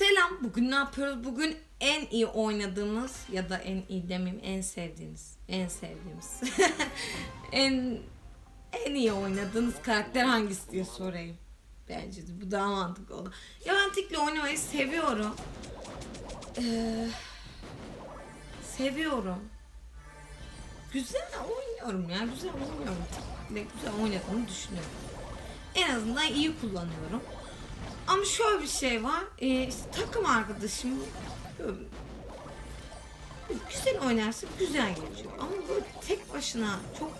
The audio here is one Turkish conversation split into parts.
Selam. Bugün ne yapıyoruz? Bugün en iyi oynadığımız ya da en iyi demeyeyim en sevdiğiniz, en sevdiğimiz, en en iyi oynadığınız karakter hangisi diye sorayım. Bence de bu daha mantıklı oldu. Ya ben Tik'le oynamayı seviyorum. Ee, seviyorum. Güzel oynuyorum ya. Güzel oynuyorum. Tik'le güzel oynadığımı düşünüyorum. En azından iyi kullanıyorum. Ama şöyle bir şey var. Ee, işte takım arkadaşım güzel oynarsa güzel geçiyor. Ama böyle tek başına çok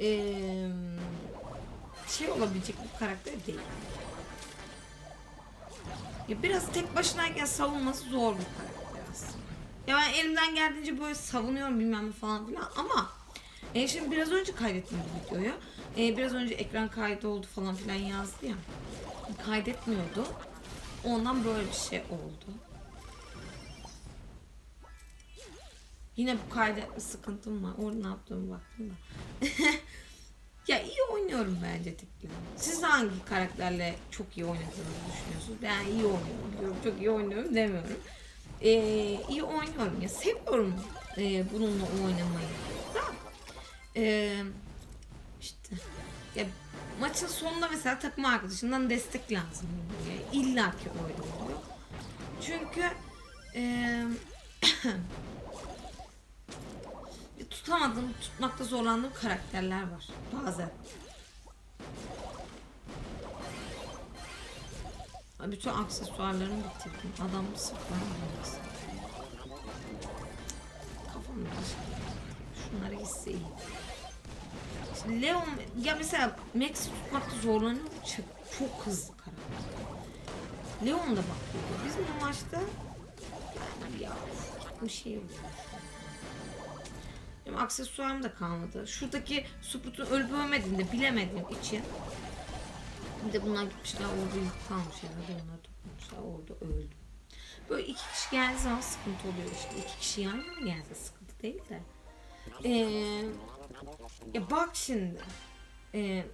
ee, şey olabilecek bir karakter değil. Ya biraz tek başınayken savunması zor bir karakter aslında. Ya ben elimden geldiğince böyle savunuyorum bilmem ne falan filan ama e, şimdi biraz önce kaydettim bu videoyu. E, biraz önce ekran kaydı oldu falan filan yazdı ya kaydetmiyordu. Ondan böyle bir şey oldu. Yine bu kaydetme sıkıntım var. Orada ne yaptığımı baktım da. ya iyi oynuyorum bence Tik'le. Siz hangi karakterle çok iyi oynadığınızı düşünüyorsunuz? Ben iyi oynuyorum diyorum. Çok iyi oynuyorum demiyorum. Ee, iyi oynuyorum ya. Seviyorum e, bununla oynamayı. Da, e, işte ya maçın sonunda mesela takım arkadaşından destek lazım oluyor. İlla ki öyle oluyor. Çünkü eee tutamadığım, tutmakta zorlandığım karakterler var bazen. Bütün aksesuarlarımı bitirdim. Adam sırf bana bulmaz. Kafam başka. Şunları hisse. Leon ya mesela Max'i tutmakta zorlanıyor. Çok, çok hızlı karakter. Leon da bak. Bizim bu maçta yani ya bir şey oluyor. Benim aksesuarım da kalmadı. Şuradaki Suprut'un ölüp ölmediğini de bilemediğim için bir de bunlar gitmişler orada kalmış herhalde onlar toplamışlar orada öldü. Böyle iki kişi geldiği zaman sıkıntı oluyor işte. İki kişi yan yana gelse sıkıntı değil de. Eee ya bak şimdi. E,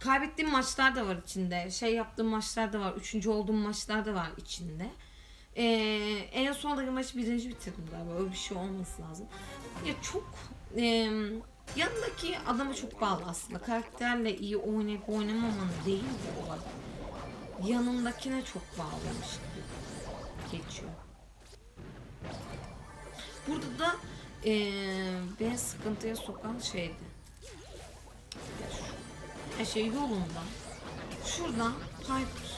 kaybettiğim maçlar da var içinde. Şey yaptığım maçlar da var. Üçüncü olduğum maçlar da var içinde. E, en sondaki maçı birinci bitirdim galiba. Öyle bir şey olması lazım. Ya çok e, yanındaki adama çok bağlı aslında. Karakterle iyi oynayıp oynamamanı değil de olay. Yanındakine çok bağlamış gibi geçiyor. Burada da ee, beni sıkıntıya sokan şeydi. Her şey yolunda. Şuradan Piper.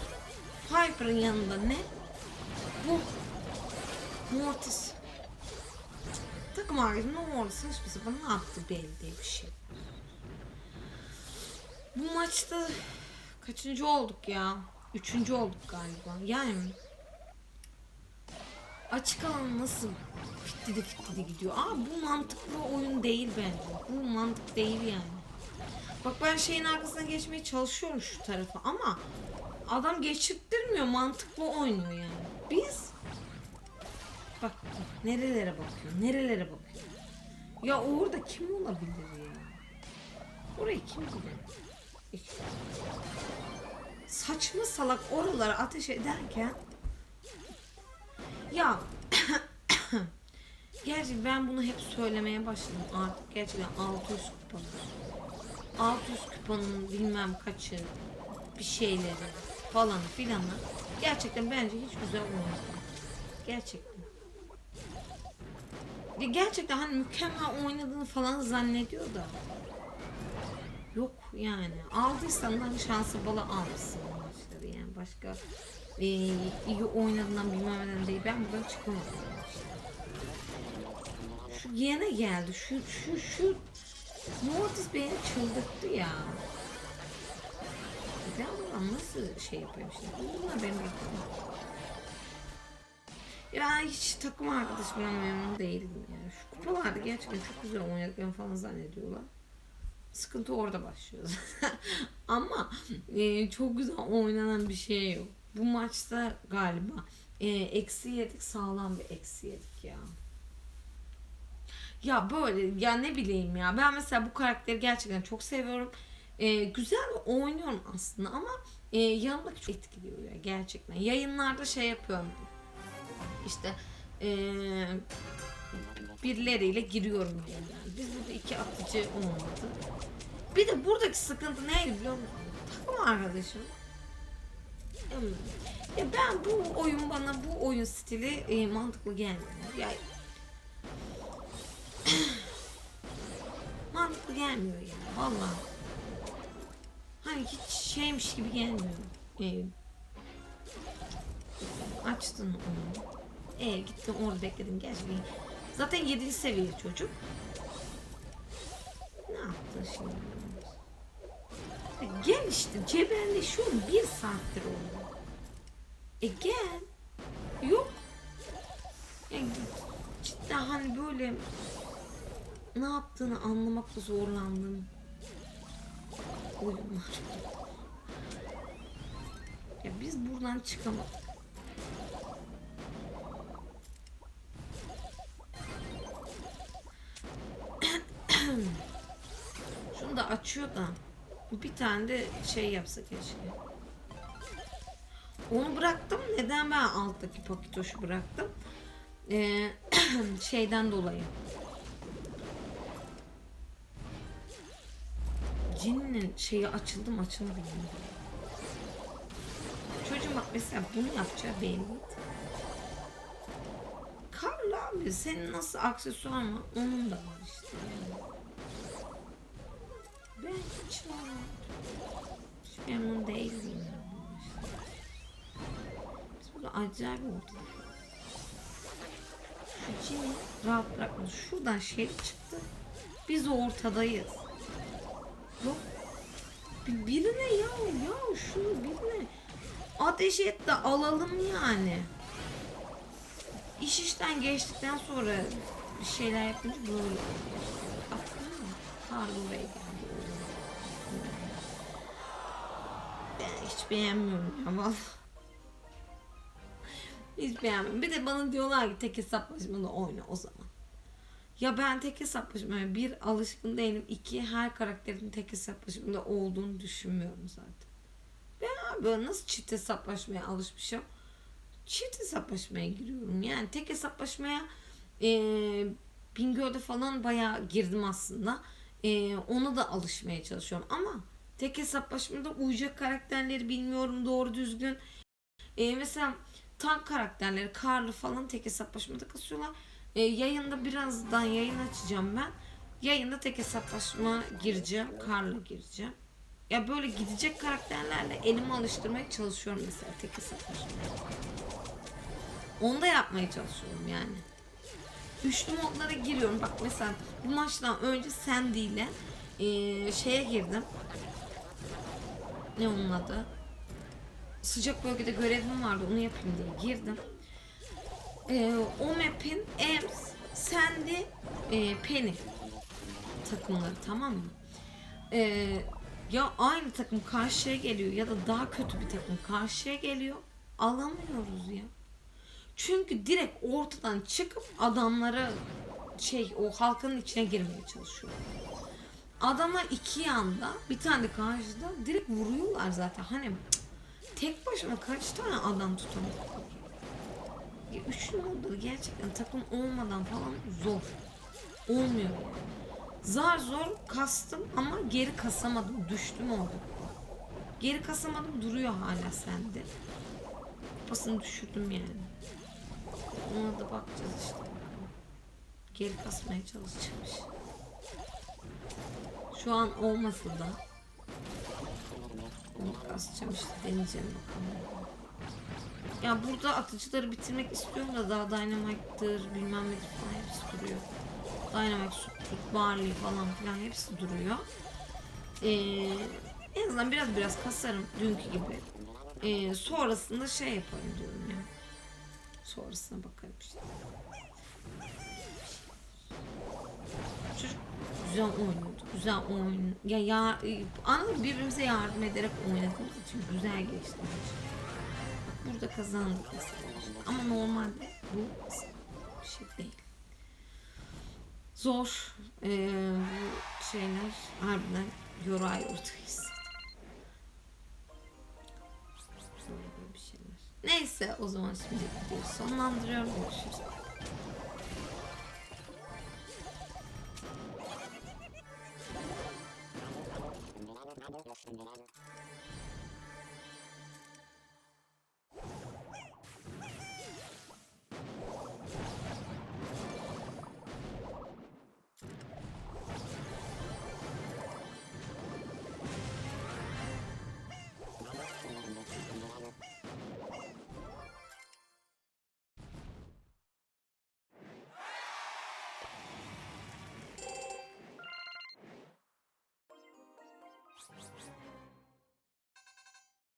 Piper'ın yanında ne? Bu. Mortis. Takım arkadaşım ne Mortis hiçbir zaman ne yaptı belli değil bir şey. Bu maçta kaçıncı olduk ya? Üçüncü olduk galiba. Yani açık alan nasıl fitlidi fitlidi gidiyor. Aa bu mantıklı oyun değil bence. Bu mantık değil yani. Bak ben şeyin arkasına geçmeye çalışıyorum şu tarafa ama adam geçirttirmiyor. Mantıklı oynuyor yani. Biz bak nerelere bakıyor. Nerelere bakıyor. Ya orada kim olabilir ya? Orayı kim bilir? Saçma salak oralara ateş ederken ya Gerçi ben bunu hep söylemeye başladım artık gerçekten 600 kupa 600 kupanın bilmem kaçı bir şeyleri falan filanı gerçekten bence hiç güzel olmadı. Gerçekten. Ya gerçekten hani mükemmel oynadığını falan zannediyor da. Yok yani. Aldıysan da hani şansı bala almışsın maçları yani. Başka e, iyi oynadığından bilmem neden değil. Ben buradan çıkamadım. Şu yine geldi. Şu şu şu Mortis beni çıldırttı ya. Ben bundan nasıl şey yapayım şimdi? Bunlar benim bekliyorum. Ya hiç takım arkadaşımdan memnun değildim yani. Şu kupalarda gerçekten çok güzel oynadıklarını falan zannediyorlar. Sıkıntı orada başlıyor. Ama e, çok güzel oynanan bir şey yok. Bu maçta galiba e, eksi yedik sağlam bir eksi yedik ya. Ya böyle ya ne bileyim ya ben mesela bu karakteri gerçekten çok seviyorum. E, güzel oynuyorum aslında ama e, yanımda çok etkiliyor ya gerçekten. Yayınlarda şey yapıyorum. İşte e, birileriyle giriyorum yani. Biz burada iki atıcı olmadı. Bir de buradaki sıkıntı neydi biliyor musun? Takım arkadaşım. Hmm. Ya ben bu oyun bana bu oyun stili e, mantıklı gelmiyor. Ya mantıklı gelmiyor yani vallahi. Hani hiç şeymiş gibi gelmiyor. E, açtın onu. E gittin orada bekledin gerçekten. Zaten 7. seviye çocuk. Ne yaptın şimdi? Gel işte cebelleşiyorum bir saattir oldu. E gel. Yok. Yani cidden hani böyle ne yaptığını anlamakta zorlandım. Oyunlar. Ya biz buradan çıkamadık. Şunu da açıyor da bir tane de şey yapsa keşke. Onu bıraktım. Neden ben alttaki paketoşu bıraktım? Ee, şeyden dolayı. Cinnin şeyi açıldı mı açılmadı mı? Çocuğum bak mesela bunu yapacağı belli. Karlı abi senin nasıl aksesuar mı? Onun da var işte. Ben değilim. yani işte. Biz burada acayip ortada. Şu cini rahat bırakmaz. Şuradan şey çıktı. Biz ortadayız. Yok. Bir, birine ya ya şunu birine ateş et de alalım yani. İş işten geçtikten sonra bir şeyler yapınca böyle oluyor. Aklım Karlı Bey geldi. Hiç beğenmiyorum ya vallahi. Hiç beğenmiyorum. Bir de bana diyorlar ki tek hesaplaşmada oyna o zaman. Ya ben tek hesaplaşmaya bir alışkın değilim. iki her karakterin tek hesaplaşmada olduğunu düşünmüyorum zaten. Ben böyle nasıl çift hesaplaşmaya alışmışım. Çift hesaplaşmaya giriyorum. Yani tek hesaplaşmaya e, Bingöl'de falan bayağı girdim aslında. E, ona da alışmaya çalışıyorum ama tek hesaplaşmada uyacak karakterleri bilmiyorum doğru düzgün. E, mesela tank karakterleri, karlı falan tek hesaplaşmada kasıyorlar. E, yayında birazdan yayın açacağım ben. Yayında tek hesaplaşma gireceğim. Karla gireceğim. Ya böyle gidecek karakterlerle elimi alıştırmaya çalışıyorum mesela tek hesaplaşmaya. Onu da yapmaya çalışıyorum yani. Üçlü modlara giriyorum. Bak mesela bu maçtan önce Sandy ile e, şeye girdim. Ne onun adı? Sıcak bölgede görevim vardı onu yapayım diye girdim. E, o map'in Ems, Sandy, e, Penny takımları tamam mı? E, ya aynı takım karşıya geliyor ya da daha kötü bir takım karşıya geliyor. Alamıyoruz ya. Çünkü direkt ortadan çıkıp adamlara şey o halkanın içine girmeye çalışıyor. Adama iki yanda bir tane karşıda direkt vuruyorlar zaten. Hani tek başına kaç tane adam tutamadık. Ya üçlü modları gerçekten takım olmadan falan zor. Olmuyor. Zar zor kastım ama geri kasamadım. Düştüm orada. Geri kasamadım duruyor hala sende. Kupasını düşürdüm yani. Ona da bakacağız işte. Geri kasmaya çalışacağım işte. Şu an olmasa da onu kasacağım işte deneyeceğim bakalım. Ya burada atıcıları bitirmek istiyorum da daha Dynamite'dır bilmem ne falan hepsi duruyor. Dynamite, Suptut, Barley falan filan hepsi duruyor. Ee, en azından biraz biraz kasarım dünkü gibi. Ee, sonrasında şey yaparım diyorum ya. Sonrasına bakarım işte. Çocuk güzel oynuyordu. Güzel oyun. Ya ya anladın mı? birbirimize yardım ederek oynadığımız için güzel geçti. Burada kazandık mesela. Ama normalde bu bir şey değil. Zor. Ee, bu şeyler harbiden yoray ortayız. Neyse o zaman şimdi videoyu sonlandırıyorum. Görüşürüz.